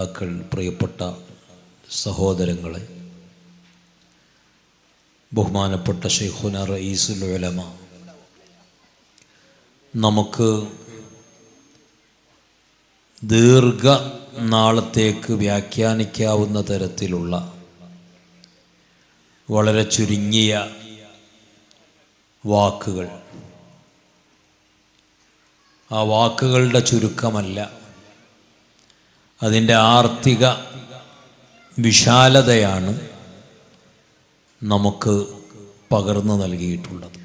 നേതാക്കൾ പ്രിയപ്പെട്ട സഹോദരങ്ങളെ ബഹുമാനപ്പെട്ട ഷെയ്ഖുന റയീസുൽ ഉലമ നമുക്ക് ദീർഘ നാളത്തേക്ക് വ്യാഖ്യാനിക്കാവുന്ന തരത്തിലുള്ള വളരെ ചുരുങ്ങിയ വാക്കുകൾ. ആ വാക്കുകളുടെ ചുരുക്കമല്ല. അതിന്റെ ആർത്തിക വിശാലതയാണ് നമുക്ക് പകർന്നു നൽകിയിട്ടുള്ളത്.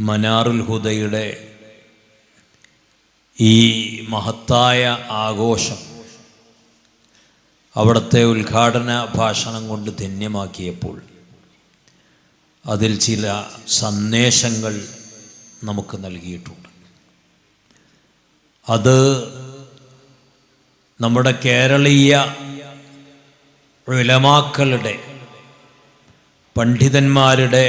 മനാറുൽ ഹുദയുടെ ഈ മഹത്തായ ആഘോഷം അവിടുത്തെ ഉദ്ഘാടന ഭാഷണം കൊണ്ട് ധന്യമാക്കിയപ്പോൾ അതിൽ ചില സന്ദേശങ്ങൾ നമുക്ക് നൽകിയിട്ടുണ്ട്. അത് നമ്മുടെ കേരളീയ വിലമാക്കളുടെ പണ്ഡിതന്മാരുടെ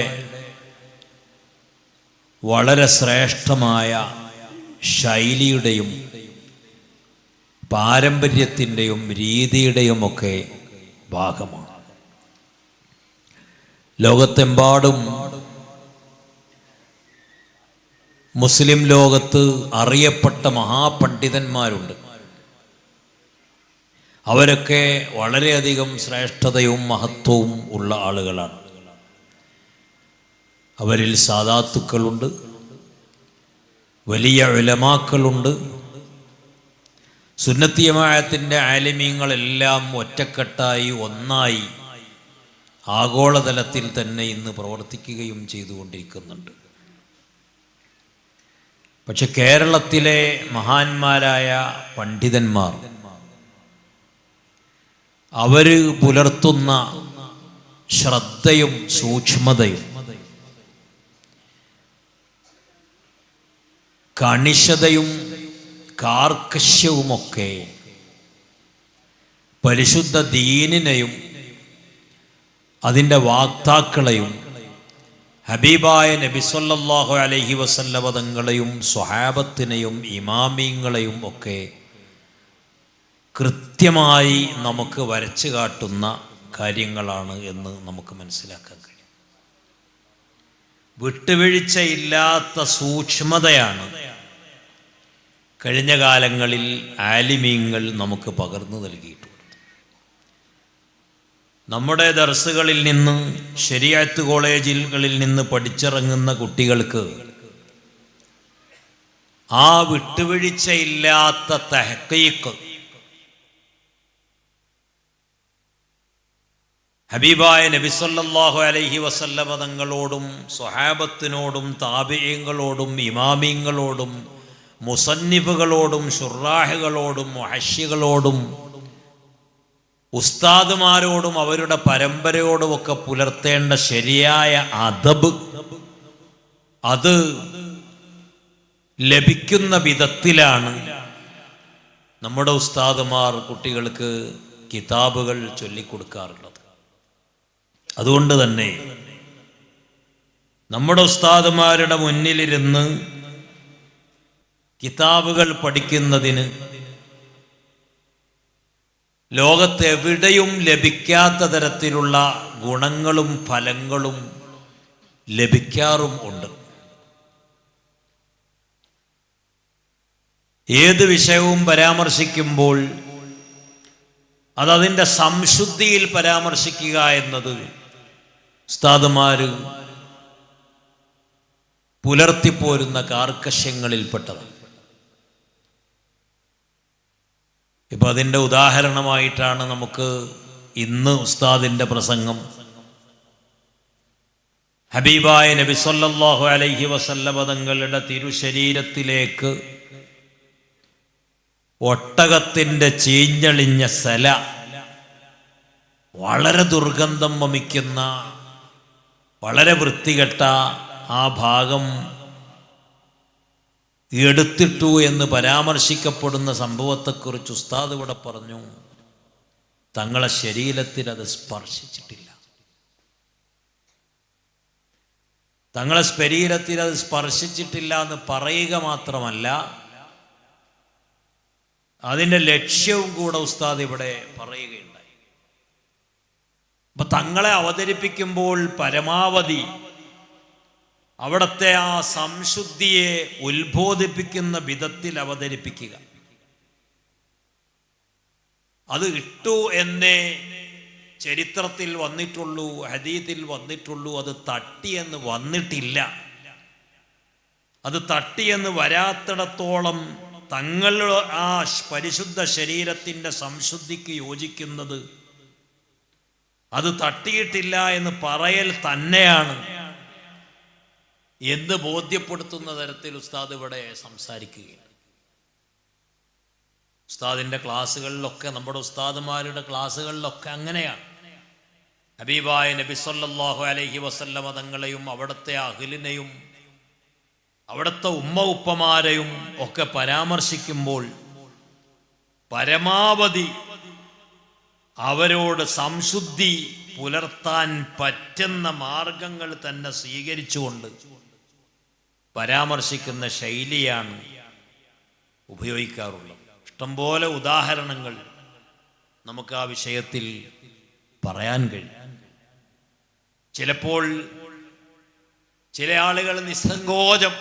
വളരെ ശ്രേഷ്ഠമായ ശൈലിയുടെയും പാരമ്പര്യത്തിന്റെയും രീതിയുടെയുമൊക്കെ ഭാഗമാണ്. ലോകത്തെമ്പാടും മുസ്ലിം ലോകത്ത് അറിയപ്പെട്ട മഹാപണ്ഡിതന്മാരുണ്ട്. അവരൊക്കെ വളരെയധികം ശ്രേഷ്ഠതയും മഹത്വവും ഉള്ള ആളുകളാണ്. അവരിൽ സാധാത്തുക്കളുണ്ട്. വലിയ വിലമാക്കളുണ്ട് സുന്നത്തിയമായത്തിന്റെ ആലിമീങ്ങളെല്ലാം ഒറ്റക്കെട്ടായി ഒന്നായി ആഗോളതലത്തിൽ തന്നെ ഇന്ന് പ്രവർത്തിക്കുകയും ചെയ്തുകൊണ്ടിരിക്കുന്നുണ്ട്. പക്ഷെ കേരളത്തിലെ മഹാന്മാരായ പണ്ഡിതന്മാർ അവർ പുലർത്തുന്ന ശ്രദ്ധയും സൂക്ഷ്മതയും കണിശതയും കാർക്കശ്യവുമൊക്കെ പരിശുദ്ധ ദീനിനെയും അതിന്റെ വാക്താക്കളെയും ഹബീബായ നബി സല്ലാഹു അലഹി വസല്ലവതങ്ങളെയും സ്വഹാബത്തിനെയും ഇമാമിങ്ങളെയും ഒക്കെ കൃത്യമായി നമുക്ക് വരച്ചു കാട്ടുന്ന കാര്യങ്ങളാണ് എന്ന് നമുക്ക് മനസ്സിലാക്കാൻ കഴിയും. വിട്ടുവീഴ്ചയില്ലാത്ത സൂക്ഷ്മതയാണ് കഴിഞ്ഞ കാലങ്ങളിൽ ആലിമീങ്ങൾ നമുക്ക് പകർന്നു നൽകിയിട്ടുണ്ട് നമ്മുടെ ദർസുകളിൽ നിന്ന് ശരിയാത്ത് കോളേജുകളിൽ നിന്ന് പഠിച്ചിറങ്ങുന്ന കുട്ടികൾക്ക് ആ വിട്ടുവീഴ്ചയില്ലാത്ത തെഹക്കീക്ക് ഹബീബായ നബിസല്ലാഹു അലൈഹി വസല്ലമ തങ്ങളോടും സ്വഹാബത്തിനോടും താബിഈങ്ങളോടും ഇമാമീങ്ങളോടും മുസന്നിഫുകളോടും ഷുറാഹുകളോടും മഹഷികളോടും ഉസ്താദുമാരോടും അവരുടെ പരമ്പരയോടുമൊക്കെ പുലർത്തേണ്ട ശരിയായ അതബ് അത് ലഭിക്കുന്ന വിധത്തിലാണ് നമ്മുടെ ഉസ്താദുമാർ കുട്ടികൾക്ക് കിതാബുകൾ ചൊല്ലിക്കൊടുക്കാറുള്ളത്. അതുകൊണ്ട് തന്നെ നമ്മുടെ ഉസ്താദുമാരുടെ മുന്നിലിരുന്ന് കിതാബുകൾ പഠിക്കുന്നതിന് ലോകത്തെവിടെയും ലഭിക്കാത്ത തരത്തിലുള്ള ഗുണങ്ങളും ഫലങ്ങളും ലഭിക്കാറും ഉണ്ട്. ഏത് വിഷയവും പരാമർശിക്കുമ്പോൾ അതതിന്റെ സംശുദ്ധിയിൽ പരാമർശിക്കുക എന്നത് ഉസ്താദുമാര് പുലർത്തിപ്പോരുന്ന കാർക്കശ്യങ്ങളിൽപ്പെട്ടതാണ്. ഇപ്പം അതിന്റെ ഉദാഹരണമായിട്ടാണ് നമുക്ക് ഇന്ന് ഉസ്താദിന്റെ പ്രസംഗം. ഹബീബായ നബി സല്ലല്ലാഹു അലൈഹി വസല്ലമ തങ്ങളുടെ തിരുശരീരത്തിലേക്ക് ഒട്ടകത്തിന്റെ ചീഞ്ഞളിഞ്ഞ സല വളരെ ദുർഗന്ധം വമിക്കുന്ന വളരെ വൃത്തികെട്ട ആ ഭാഗം എടുത്തിട്ടു എന്ന് പരാമർശിക്കപ്പെടുന്ന സംഭവത്തെക്കുറിച്ച് ഉസ്താദ് ഇവിടെ പറഞ്ഞു. തങ്ങളെ ശരീരത്തിൽ അത് സ്പർശിച്ചിട്ടില്ല. തങ്ങളെ ശരീരത്തിൽ അത് സ്പർശിച്ചിട്ടില്ല എന്ന് പറയുക മാത്രമല്ല അതിന്റെ ലക്ഷ്യവും കൂടെ ഉസ്താദ് ഇവിടെ പറയുകയുണ്ടായി. അപ്പൊ തങ്ങളെ അവതരിപ്പിക്കുമ്പോൾ പരമാവധി അവിടുത്തെ ആ സംശുദ്ധിയെ ഉത്ബോധിപ്പിക്കുന്ന വിധത്തിൽ അവതരിപ്പിക്കുക. അത് ഇട്ടു എന്നേ ചരിത്രത്തിൽ വന്നിട്ടുള്ളൂ ഹദീത്തിൽ വന്നിട്ടുള്ളൂ അത് തട്ടിയെന്ന് വന്നിട്ടില്ല. അത് തട്ടിയെന്ന് വരാത്തിടത്തോളം തങ്ങളുടെ ആ പരിശുദ്ധ ശരീരത്തിന്റെ സംശുദ്ധിക്ക് യോജിക്കുന്നത് അത് തട്ടിയിട്ടില്ല എന്ന് പറയൽ തന്നെയാണ്. എന്ന് ബോധ്യപ്പെടുത്തുന്ന തരത്തിൽ ഉസ്താദ് ഇവിടെ സംസാരിക്കുകയാണ്. ഉസ്താദിന്റെ ക്ലാസ്സുകളിലൊക്കെ നമ്മുടെ ഉസ്താദുമാരുടെ ക്ലാസ്സുകളിലൊക്കെ അങ്ങനെയാണ്. ഹബീബായ നബി സല്ലാഹു അലൈഹി വസല്ലമ തങ്ങളെയും അവിടുത്തെ അഖിലിനെയും അവിടുത്തെ ഉമ്മ ഉപ്പമാരെയും ഒക്കെ പരാമർശിക്കുമ്പോൾ പരമാവധി അവരോട് സംശുദ്ധി പുലർത്താൻ പറ്റുന്ന മാർഗങ്ങൾ തന്നെ സ്വീകരിച്ചുകൊണ്ട് പരാമർശിക്കുന്ന ശൈലിയാണ് ഉപയോഗിക്കാറുള്ളത്. ഇഷ്ടംപോലെ ഉദാഹരണങ്ങൾ നമുക്ക് ആ വിഷയത്തിൽ പറയാൻ കഴിയും. ചിലപ്പോൾ ചില ആളുകൾ നിസ്സങ്കോചം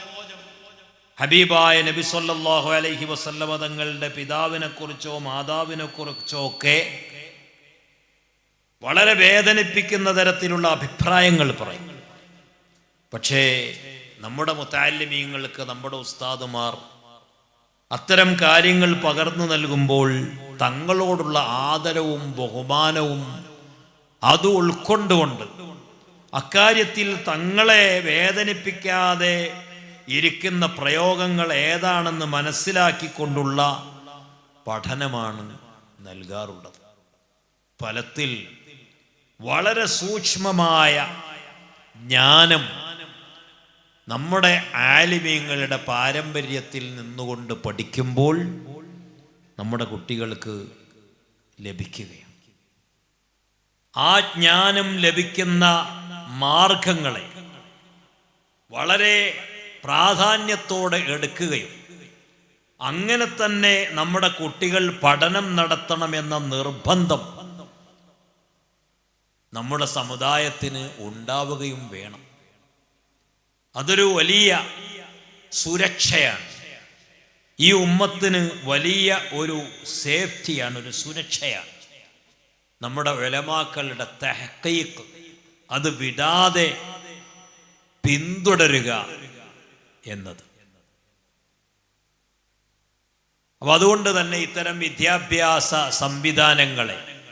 ഹബീബായ നബി സല്ലാഹു അലൈഹി വസല്ലമ തങ്ങളുടെ പിതാവിനെ കുറിച്ചോ മാതാവിനെ കുറിച്ചോ ഒക്കെ വളരെ വേദനിപ്പിക്കുന്ന തരത്തിലുള്ള അഭിപ്രായങ്ങൾ പറയും. പക്ഷേ നമ്മുടെ മുത്താലിമീങ്ങൾക്ക് നമ്മുടെ ഉസ്താദുമാർ അത്തരം കാര്യങ്ങൾ പകർന്നു നൽകുമ്പോൾ തങ്ങളോടുള്ള ആദരവും ബഹുമാനവും അത് ഉൾക്കൊണ്ടുകൊണ്ട് അക്കാര്യത്തിൽ തങ്ങളെ വേദനിപ്പിക്കാതെ ഇരിക്കുന്ന പ്രയോഗങ്ങൾ ഏതാണെന്ന് മനസ്സിലാക്കിക്കൊണ്ടുള്ള പഠനമാണ് നൽകാറുള്ളത്. ഫലത്തിൽ വളരെ സൂക്ഷ്മമായ ജ്ഞാനം നമ്മുടെ ആലിമീങ്ങളുടെ പാരമ്പര്യത്തിൽ നിന്നുകൊണ്ട് പഠിക്കുമ്പോൾ നമ്മുടെ കുട്ടികൾക്ക് ലഭിക്കുകയാണ്. ആ ജ്ഞാനം ലഭിക്കുന്ന മാർഗങ്ങളെ വളരെ പ്രാധാന്യത്തോടെ എടുക്കുകയും അങ്ങനെ തന്നെ നമ്മുടെ കുട്ടികൾ പഠനം നടത്തണമെന്ന നിർബന്ധം നമ്മുടെ സമുദായത്തിന് ഉണ്ടാവുകയും വേണം. അതൊരു വലിയ സുരക്ഷയാണ്. ഈ ഉമ്മത്തിന് വലിയ ഒരു സേഫ്റ്റിയാണ് ഒരു സുരക്ഷയാണ്. നമ്മുടെ വിലമാക്കളുടെ തെഹക്കീക്ക് അത് വിടാതെ പിന്തുടരുക എന്നത്. അപ്പൊ അതുകൊണ്ട് തന്നെ ഇത്തരം വിദ്യാഭ്യാസ സംവിധാനങ്ങളെ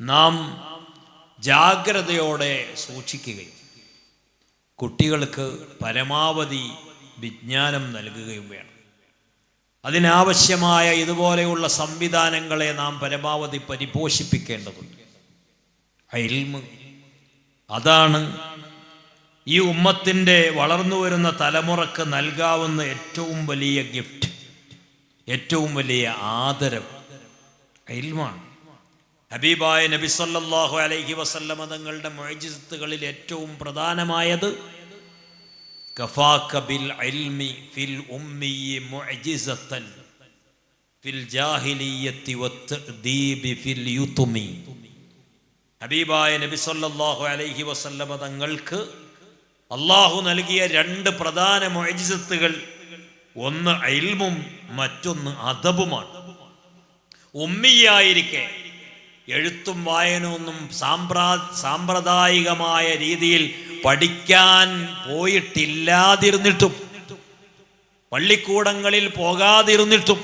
നാം ജാഗ്രതയോടെ സൂക്ഷിക്കുകയും കുട്ടികൾക്ക് പരമാവധി വിജ്ഞാനം നൽകുകയും വേണം. അതിനാവശ്യമായ ഇതുപോലെയുള്ള സംവിധാനങ്ങളെ നാം പരമാവധി പരിപോഷിപ്പിക്കേണ്ടതുണ്ട്. ഇൽമ് അതാണ് ഈ ഉമ്മത്തിന്റെ വളർന്നു വരുന്ന തലമുറയ്ക്ക് നൽകാവുന്ന ഏറ്റവും വലിയ ഗിഫ്റ്റ് ഏറ്റവും വലിയ ആദരം. ഇൽമാണ്. ഹബീബായ നബി സല്ലാഹു അലൈഹി വസല്ലമ തങ്ങളുടെ മൊഴിജിത്തുകളിൽ ഏറ്റവും പ്രധാനമായത് കഫാക ബിൽ ഇൽമി ഫിൽ ഉമ്മി മുഅജിസത്തൻ ഫിൽ ജാഹിലിയ്യത്തി വത്തദീബി ഫിൽ യുതുമി. ഹബീബായ നബി സല്ലല്ലാഹു അലൈഹി വസല്ലമ തങ്ങൾക്ക് അള്ളാഹു നൽകിയ രണ്ട് പ്രധാന മൊഴിജിസത്തുകൾ ഒന്ന് ഇൽമും മറ്റൊന്ന് അദബുമാണ്. ഉമ്മിയായിരിക്കെ എഴുത്തും വായനൊന്നും സാമ്പ്രാ സാമ്പ്രദായികമായ രീതിയിൽ പഠിക്കാൻ പോയിട്ടില്ലാതിരുന്നിട്ടും പള്ളിക്കൂടങ്ങളിൽ പോകാതിരുന്നിട്ടും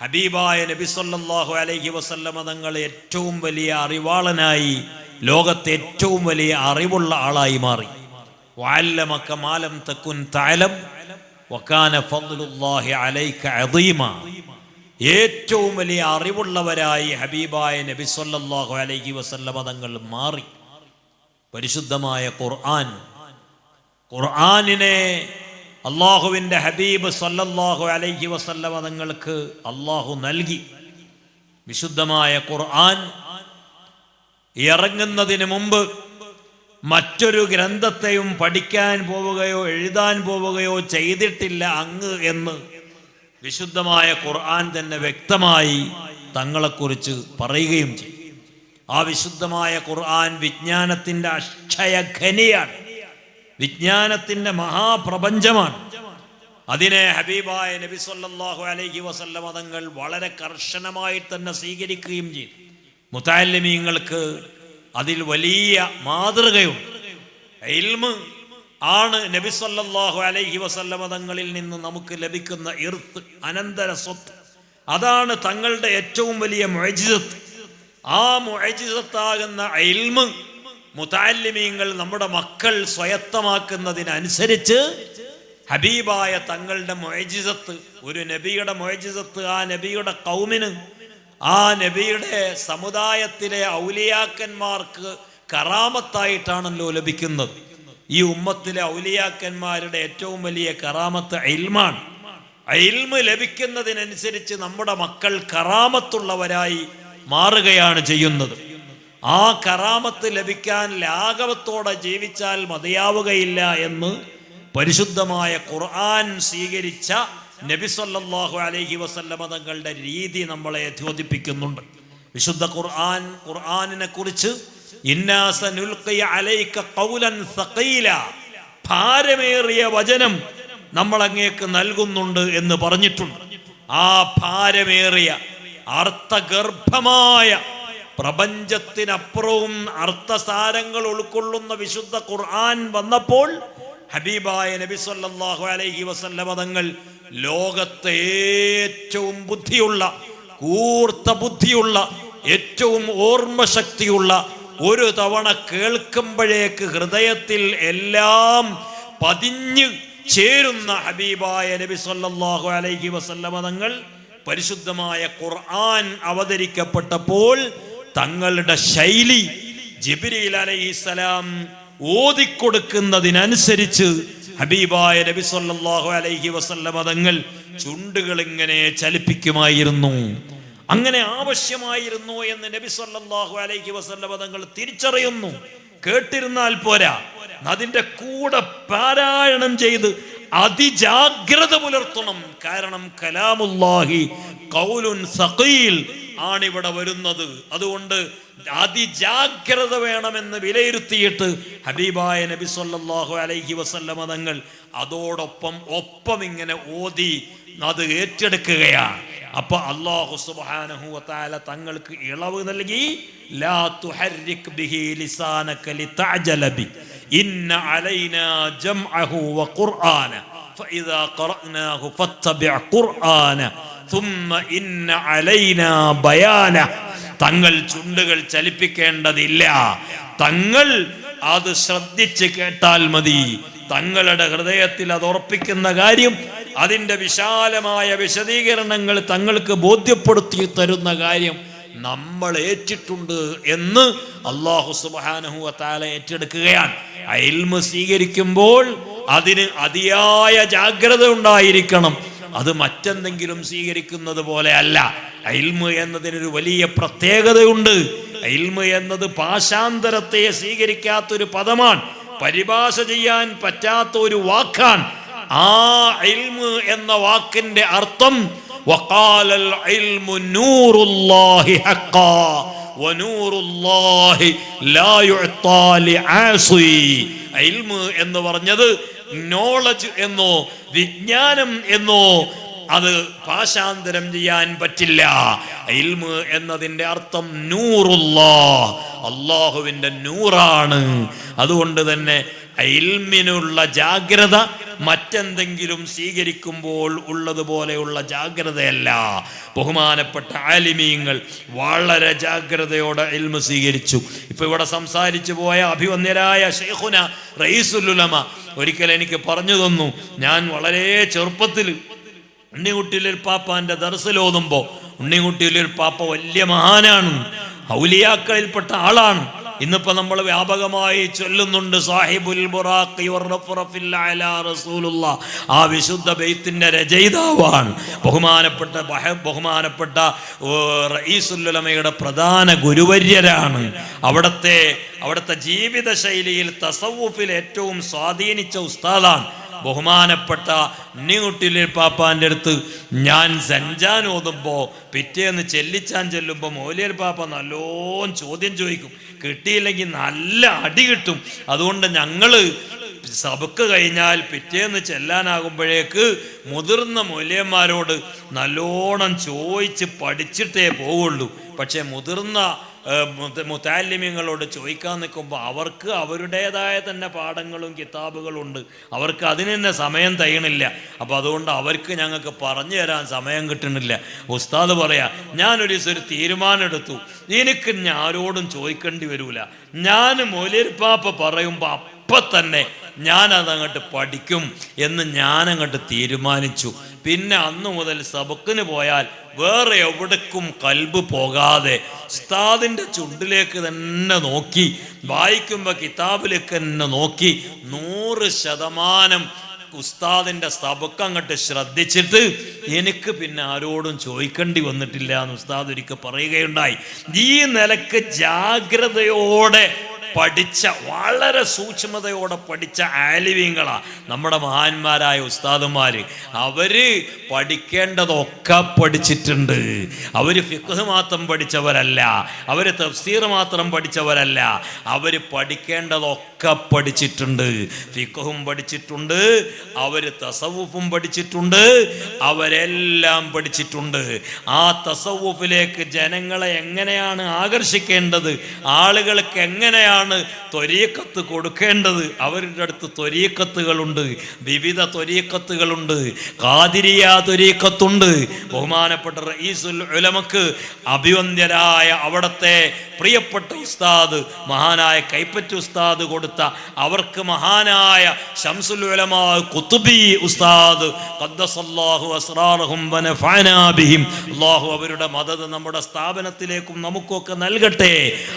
ഹബീബായ നബി സല്ലാഹു അലൈഹി വസല്ലമ തങ്ങൾ ഏറ്റവും വലിയ അറിവാളനായി ലോകത്തെ ഏറ്റവും വലിയ അറിവുള്ള ആളായി മാറി. വഅല്ലമക മാലം തക്കുൻ ഫദ്ലുല്ലാഹി അലൈക ഏറ്റവും വലിയ അറിവുള്ളവരായി ഹബീബായ നബി സല്ലാഹു അലൈഹി വസല്ലമ തങ്ങൾ മാറി. പരിശുദ്ധമായ ഖുർആൻ. ഖുർആാനിനെ അള്ളാഹുവിന്റെ ഹബീബ് സല്ലല്ലാഹു അലൈഹി വസല്ലമ തങ്ങൾക്ക് അള്ളാഹു നൽകി. വിശുദ്ധമായ ഖുർആൻ ഇറങ്ങുന്നതിന് മുമ്പ് മറ്റൊരു ഗ്രന്ഥത്തെയും പഠിക്കാൻ പോവുകയോ എഴുതാൻ പോവുകയോ ചെയ്തിട്ടില്ല അങ്ങ് എന്ന് വിശുദ്ധമായ ഖുർആൻ തന്നെ വ്യക്തമായി തങ്ങളെക്കുറിച്ച് പറയുകയും ചെയ്യും ആ വിശുദ്ധമായ ഖുർആൻ വിജ്ഞാനത്തിന്റെ അക്ഷയഖനിയാണ്. വിജ്ഞാനത്തിന്റെ മഹാപ്രപഞ്ചമാണ്. അതിനെ ഹബീബായ നബി സല്ലാഹു അലൈഹി വസല്ലം മതങ്ങൾ വളരെ കർശനമായി തന്നെ സ്വീകരിക്കുകയും ചെയ്തു. മുത്താലിമീങ്ങൾക്ക് അതിൽ വലിയ മാതൃകയുണ്ട്. ആണ് നബി സല്ലല്ലാഹു അലൈഹി വസല്ലമ തങ്ങളിൽ നിന്ന് നമുക്ക് ലഭിക്കുന്ന ഇർത്ത് അനന്തര സ്വത്ത്. അതാണ് തങ്ങളുടെ ഏറ്റവും വലിയ മുഅജിസത്ത് ആ മൊഴജിസത്താകുന്ന ഇൽമ് മുതാലിമീങ്ങൾ നമ്മുടെ മക്കൾ സ്വയത്തമാക്കുന്നതിനനുസരിച്ച് ഹബീബായ തങ്ങളുടെ മൊഴജിസത്ത് ഒരു നബിയുടെ മൊഴജിസത്ത് ആ നബിയുടെ കൗമിന് ആ നബിയുടെ സമുദായത്തിലെ ഔലിയാക്കന്മാർക്ക് കറാമത്തായിട്ടാണല്ലോ ലഭിക്കുന്നത്. ഈ ഉമ്മത്തിലെ ഔലിയാക്കന്മാരുടെ ഏറ്റവും വലിയ കറാമത്ത് അയിൽമാണ് അയിൽമ് ലഭിക്കുന്നതിനനുസരിച്ച് നമ്മുടെ മക്കൾ കറാമത്തുള്ളവരായി മാറുകയാണ് ചെയ്യുന്നത്. ആ കറാമത്ത് ലഭിക്കാൻ ലാഘവത്തോടെ ജീവിച്ചാൽ മതിയാവുകയില്ല എന്ന് പരിശുദ്ധമായ ഖുർആൻ സ്വീകരിച്ച നബി സല്ലല്ലാഹു അലൈഹി വസല്ലമ തങ്ങളുടെ രീതി നമ്മളെ ധ്യോതിപ്പിക്കുന്നുണ്ട് വിശുദ്ധ ഖുർആൻ ഖുർആാനിനെ കുറിച്ച് ഭാരമേറിയ വചനം നമ്മൾ അങ്ങേക്ക് നൽകുന്നുണ്ട് എന്ന് പറഞ്ഞിട്ടുണ്ട്. ആ ഭാരമേറിയ അർത്ഥഗർഭമായ പ്രപഞ്ചത്തിനപ്പുറവും അർത്ഥസാരങ്ങൾ ഉൾക്കൊള്ളുന്ന വിശുദ്ധ ഖുർആൻ വന്നപ്പോൾ ഹബീബായ നബി സല്ലാഹു അലൈഹി വസല്ലമ തങ്ങൾ ലോകത്തെ ഏറ്റവും ബുദ്ധിയുള്ള കൂർത്ത ബുദ്ധിയുള്ള ഏറ്റവും ഓർമ്മശക്തിയുള്ള ഒരു തവണ കേൾക്കുമ്പോഴേക്ക് ഹൃദയത്തിൽ എല്ലാം പതിഞ്ഞ് ചേരുന്ന ഹബീബായ നബി സല്ലാഹു അലൈഹി വസല്ലമ തങ്ങൾ പരിശുദ്ധമായ ഖുർആൻ അവതരിക്കപ്പെട്ടപ്പോൾ തങ്ങളുടെ ശൈലി ജിബ്രീൽ അലൈഹിസ്സലാം ഓതിക്കൊടുക്കുന്നതിനനുസരിച്ച് ഹബീബായ നബി സല്ലാഹു അലൈഹി വസല്ലമ തങ്ങൾ ചുണ്ടുകൾ ഇങ്ങനെ ചലിപ്പിക്കുമായിരുന്നു. അങ്ങനെ ആവശ്യമായിരുന്നു എന്ന് നബി സല്ലാഹു അലൈഹി വസല്ല പദങ്ങൾ തിരിച്ചറിയുന്നു. കേട്ടിരുന്നാൽ പോരാ. അതിന്റെ കൂടെ പാരായണം ചെയ്ത് അതിജാഗ്രത പുലർത്തണം. കാരണം കലാമുല്ലാഹി കൗലുൻ സഖീൽ ആണിവിടെ വരുന്നത്. അതുകൊണ്ട് അതിജാഗ്രത വേണമെന്ന് വിലയിരുത്തിയിട്ട് ഹബീബായ നബി സല്ലാഹു അലൈഹി വസല്ല മതങ്ങൾ അതോടൊപ്പം ഒപ്പം ഇങ്ങനെ ഓതി അത് ഏറ്റെടുക്കുകയാണ്. അപ്പൊ അള്ളാഹു സുബാനഹുല തങ്ങൾക്ക് ഇളവ് നൽകി തങ്ങൾ ചുണ്ടുകൾ ചലിപ്പിക്കേണ്ടതില്ല. തങ്ങൾ അത് ശ്രദ്ധിച്ച് കേട്ടാൽ മതി. തങ്ങളുടെ ഹൃദയത്തിൽ അത് ഉറപ്പിക്കുന്ന കാര്യം അതിന്റെ വിശാലമായ വിശദീകരണങ്ങൾ തങ്ങൾക്ക് ബോധ്യപ്പെടുത്തി തരുന്ന കാര്യം നമ്മൾ ഏറ്റിട്ടുണ്ട് എന്ന് അള്ളാഹു സുബാനഹു താല ഏറ്റെടുക്കുകയാണ്. അയൽമ സ്വീകരിക്കുമ്പോൾ അതിന് അതിയായ ജാഗ്രത ഉണ്ടായിരിക്കണം. അത് മറ്റെന്തെങ്കിലും സ്വീകരിക്കുന്നത് പോലെ അല്ല. അയിൽമ് എന്നതിനൊരു വലിയ പ്രത്യേകതയുണ്ട്. അയിൽമ് എന്നത് പാശാന്തരത്തെ സ്വീകരിക്കാത്തൊരു പദമാണ്. പരിഭാഷ ചെയ്യാൻ പറ്റാത്ത ഒരു വാക്കാണ്. ആ ഇൽമു എന്ന വാക്കിന്റെ അർത്ഥം വഖാലൽ ഇൽമു നൂറുല്ലാഹി ഹഖാ വനൂറുല്ലാഹി ലാ യുഅത്താ ലിആസി ഇൽമു എന്ന് പറഞ്ഞത് നോളജ് എന്നോ വിജ്ഞാനം എന്നോ അത് ഭാഷാന്തരം ചെയ്യാൻ പറ്റില്ല. ഇൽമു എന്നതിന്റെ അർത്ഥം നൂറുല്ലാ അള്ളാഹുവിന്റെ നൂറാണ്. അതുകൊണ്ട് തന്നെ ഇൽമിനുള്ള ജാഗ്രത മറ്റെന്തെങ്കിലും സ്വീകരിക്കുമ്പോൾ ഉള്ളതുപോലെയുള്ള ജാഗ്രതയല്ല. ബഹുമാനപ്പെട്ട ആലിമീങ്ങൾ വളരെ ജാഗ്രതയോടെ ഇൽമ സ്വീകരിച്ചു. ഇപ്പൊ ഇവിടെ സംസാരിച്ചു പോയ അഭിവന്യരായ ഷെയ്ഖുന റയീസുലുലമ ഒരിക്കൽ എനിക്ക് പറഞ്ഞു തന്നു ഞാൻ വളരെ ചെറുപ്പത്തിൽ ഉണ്ണിക്കുട്ടിയിലൊരു പാപ്പാന്റെ ദർശലോതുമ്പോൾ ഉണ്ണിക്കുട്ടിയിലൊരു പാപ്പ വലിയ മഹാനാണ് ഔലിയാക്കളിൽപ്പെട്ട ആളാണ്. ഇന്നിപ്പോ നമ്മൾ വ്യാപകമായി ചൊല്ലുന്നുണ്ട് സാഹിബുൽ റസൂലുള്ള. ആ വിശുദ്ധ ബെയ്ത്തിന്റെ രചയിതാവാണ്. ബഹുമാനപ്പെട്ട ബഹുമാനപ്പെട്ട ഓ, റഈസുല്ലുലമയുടെ പ്രധാന ഗുരുവര്യരാണ്. അവിടത്തെ അവിടുത്തെ ജീവിത ശൈലിയിൽ തസവുഫിൽ ഏറ്റവും സ്വാധീനിച്ച ഉസ്താദാണ് ബഹുമാനപ്പെട്ട ഉണ്ണികുട്ടിലെ പാപ്പാന്റെ അടുത്ത് ഞാൻ സഞ്ചാൻ ഓതുമ്പോൾ പിറ്റേന്ന് ചെല്ലിച്ചാൻ ചെല്ലുമ്പോൾ മോലിയൽ പാപ്പ നല്ലോണം ചോദ്യം ചോദിക്കും. കിട്ടിയില്ലെങ്കിൽ നല്ല അടി കിട്ടും. അതുകൊണ്ട് ഞങ്ങൾ സബക്ക് കഴിഞ്ഞാൽ പിറ്റേന്ന് ചെല്ലാനാകുമ്പോഴേക്ക് മുതിർന്ന മൂല്യന്മാരോട് നല്ലോണം ചോദിച്ച് പഠിച്ചിട്ടേ പോവുള്ളൂ. പക്ഷേ മുതിർന്ന മുത്താലിമ്യങ്ങളോട് ചോദിക്കാൻ നിൽക്കുമ്പോൾ അവർക്ക് അവരുടേതായ തന്നെ പാഠങ്ങളും കിതാബുകളുണ്ട്. അവർക്ക് അതിന് തന്നെ സമയം തയ്യണില്ല അപ്പോൾ അതുകൊണ്ട് അവർക്ക് ഞങ്ങൾക്ക് പറഞ്ഞു തരാൻ സമയം കിട്ടണില്ല ഉസ്താദ് പറയാ ഞാനൊരു ദിവസം ഒരു തീരുമാനം എടുത്തു എനിക്ക് ആരോടും ചോദിക്കേണ്ടി വരൂല. ഞാൻ മൊലിർപ്പാപ്പ പറയുമ്പോൾ അപ്പം തന്നെ ഞാനതങ്ങോട്ട് പഠിക്കും എന്ന് ഞാൻ അങ്ങോട്ട് തീരുമാനിച്ചു. പിന്നെ അന്നു മുതൽ സബക്കിന് പോയാൽ വേറെ എവിടേക്കും കൽബ് പോകാതെ ഉസ്താദിന്റെ ചുണ്ടിലേക്ക് തന്നെ നോക്കി വായിക്കുമ്പോൾ കിതാബിലേക്ക് തന്നെ നോക്കി നൂറ് ശതമാനം ഉസ്താദിന്റെ സബക്ക് അങ്ങോട്ട് ശ്രദ്ധിച്ചിട്ട് എനിക്ക് പിന്നെ ആരോടും ചോദിക്കേണ്ടി വന്നിട്ടില്ല എന്ന് ഉസ്താദ് ഒരിക്കൽ പറയുകയുണ്ടായി. ഈ നിലയ്ക്ക് ജാഗ്രതയോടെ പഠിച്ച വളരെ സൂക്ഷ്മതയോടെ പഠിച്ച ആലിവ്യങ്ങളാണ് നമ്മുടെ മഹാന്മാരായ ഉസ്താദന്മാർ അവർ പഠിക്കേണ്ടതൊക്കെ പഠിച്ചിട്ടുണ്ട്. അവർ ഫിഖ് മാത്രം പഠിച്ചവരല്ല. അവർ തഫ്സീർ മാത്രം പഠിച്ചവരല്ല. അവർ പഠിക്കേണ്ടതൊക്കെ പഠിച്ചിട്ടുണ്ട്. ഫിഖും പഠിച്ചിട്ടുണ്ട്. അവർ തസവുഫും പഠിച്ചിട്ടുണ്ട്. അവരെല്ലാം പഠിച്ചിട്ടുണ്ട്. ആ തസവുഫിലേക്ക് ജനങ്ങളെ എങ്ങനെയാണ് ആകർഷിക്കേണ്ടത്? ആളുകൾക്ക് എങ്ങനെയാണ് എങ്ങനെയാണ് ത്വരീക്കത്ത് കൊടുക്കേണ്ടത്? അവരുടെ അടുത്ത് ത്വരീക്കത്തുകളുണ്ട്. വിവിധ ത്വരീക്കത്തുകളുണ്ട്. കാതിരിയ ത്വരീക്കത്തുണ്ട്. ബഹുമാനപ്പെട്ട റഈസുൽ ഉലമക്ക് അഭിവന്ദ്യരായ അവിടത്തെ പ്രിയപ്പെട്ട ഉസ്താദ് മഹാനായ കൈപ്പറ്റ ഉസ്താദ് കൊടുത്ത അവർക്ക് മഹാനായ ഷംസുൽ ഉലമാ കുത്തുബി ഉസ്താദ് ഖദ്ദസല്ലാഹു അവരുടെ മദത് നമ്മുടെ സ്ഥാപനത്തിലേക്കും നമുക്കൊക്കെ നൽകട്ടെ.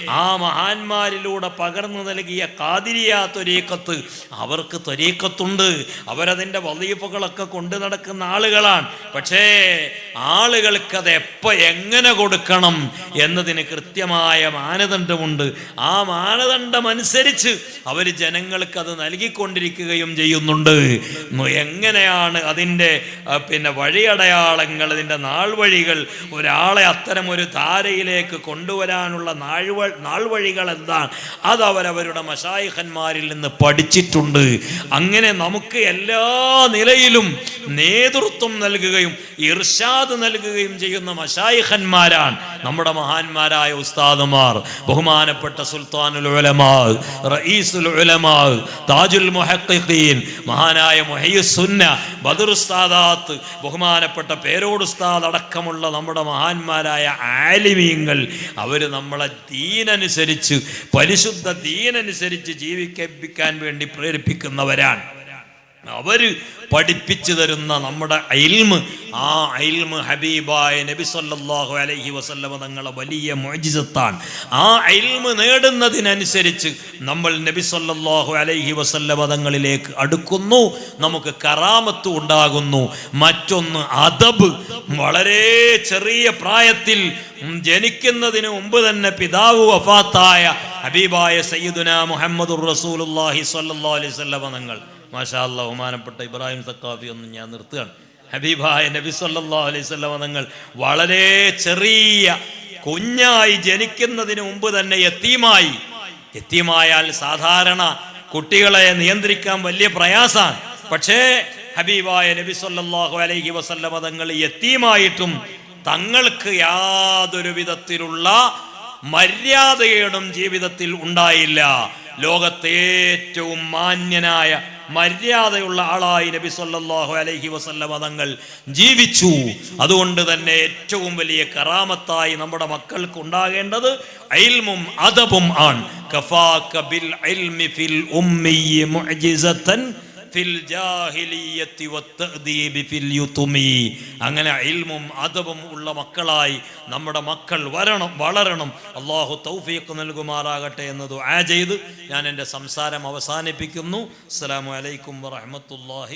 ആ മഹാന്മാരിലൂടെ പകർന്നു നൽകിയ കാതിരിയ ത്വരീക്കത്ത് അവർക്ക് ത്വരീക്കത്തുണ്ട് അവരതിന്റെ വലീഫുകളൊക്കെ കൊണ്ടു നടക്കുന്ന ആളുകളാണ്. പക്ഷേ ആളുകൾക്ക് അത് എപ്പോൾ എങ്ങനെ കൊടുക്കണം എന്നതിന് കൃത്യമായ മാനദണ്ഡമുണ്ട്. ആ മാനദണ്ഡം അനുസരിച്ച് അവർ ജനങ്ങൾക്ക് അത് നൽകിക്കൊണ്ടിരിക്കുകയും ചെയ്യുന്നുണ്ട്. എങ്ങനെയാണ് അതിന്റെ പിന്നെ വഴിയടയാളങ്ങൾ അതിന്റെ നാൾവഴികൾ ഒരാളെ അത്തരം ഒരു ധാരയിലേക്ക് കൊണ്ടുവരാനുള്ള നാഴ്വ നാൾ വഴികൾ എന്താണ്? അത് അവരവരുടെ മഷായിഖന്മാരിൽ നിന്ന് പഠിച്ചിട്ടുണ്ട്. അങ്ങനെ നമുക്ക് എല്ലാ നിലയിലും നേതൃത്വം നൽകുകയും ഇർഷാദ് നൽകുകയും ചെയ്യുന്ന മഷായിഖന്മാരാണ് നമ്മുടെ മഹാന്മാരായ ഉസ്താദുമാർ ബഹുമാനപ്പെട്ട സുൽത്താനുൽ ഉലമാ റഈസുൽ ഉലമാ താജുൽ മുഹഖിഖീൻ മഹാനായ മുഹയ്യുസുന്ന ബദർ ഉസ്താദാത്ത് ബഹുമാനപ്പെട്ട പേരോട് ഉസ്താദ് അടക്കമുള്ള നമ്മുടെ മഹാന്മാരായ ആലിമീങ്ങൾ അവർ നമ്മളെ ദീനനുസരിച്ച് പരിശുദ്ധ ദീനനുസരിച്ച് ജീവിക്കാൻ വേണ്ടി പ്രേരിപ്പിക്കുന്നവരാണ്. അവർ പഠിപ്പിച്ചു തരുന്ന നമ്മുടെ അയിൽമ് ആ അയിൽമ് ഹബീബായ നബി സല്ലല്ലാഹു അലൈഹി വസല്ലമ തങ്ങളെ വലിയ മുഅ്ജിസത്താണ്. ആ അയിൽമ് നേടുന്നതിനനുസരിച്ച് നമ്മൾ നബി സല്ലല്ലാഹു അലൈഹി വസല്ലമ തങ്ങളിലേക്ക് അടുക്കുന്നു നമുക്ക് കറാമത്ത് ഉണ്ടാകുന്നു. മറ്റൊന്ന് അതബ് വളരെ ചെറിയ പ്രായത്തിൽ ജനിക്കുന്നതിന് മുമ്പ് തന്നെ പിതാവ് വഫാത്തായ ഹബീബായ സയ്യിദുന മുഹമ്മദുർ റസൂലുള്ളാഹി സ്വല്ലല്ലാഹു അലൈഹി വസല്ലമ തങ്ങൾ. മാഷാ അല്ലാ ബഹുമാനപ്പെട്ട ഇബ്രാഹിം സക്കാഫി ഒന്നും ഞാൻ നിർത്തുകയാണ്. ഹബീബായ നബി സല്ലാ അലൈഹി വസല്ലമ തങ്ങൾ വളരെ ചെറിയ കുഞ്ഞായി ജനിക്കുന്നതിന് മുമ്പ് തന്നെ എത്തിയുമായി എത്തിയുമായാൽ സാധാരണ കുട്ടികളെ നിയന്ത്രിക്കാൻ വലിയ പ്രയാസാണ് പക്ഷേ ഹബീബായ നബി സല്ലാഹു അലൈഹി വസല്ല മതങ്ങൾ എത്തിയുമായിട്ടും തങ്ങൾക്ക് യാതൊരു വിധത്തിലുള്ള മര്യാദയേടും ജീവിതത്തിൽ ഉണ്ടായില്ല. ലോകത്തെ ഏറ്റവും മാന്യനായ മര്യാദയുള്ള ആളായി നബി സല്ലല്ലാഹു അലൈഹി വസല്ലം തങ്ങൾ ജീവിച്ചു. അതുകൊണ്ട് തന്നെ ഏറ്റവും വലിയ കറാമത്തായി നമ്മുടെ മക്കൾക്ക് ഉണ്ടാകേണ്ടത് ഇൽമും അദബും ആണ്. കഫാക ബിൽ അങ്ങനെ ഇൽമും അദബും ഉള്ള മക്കളായി നമ്മുടെ മക്കൾ വരണം വളരണം. അള്ളാഹു തൗഫീഖ് നൽകുമാറാകട്ടെ എന്നത് ആ ചെയ്ത് ഞാൻ എന്റെ സംസാരം അവസാനിപ്പിക്കുന്നു. അസ്സലാമു അലൈക്കും വറഹ്മത്തുള്ളാഹി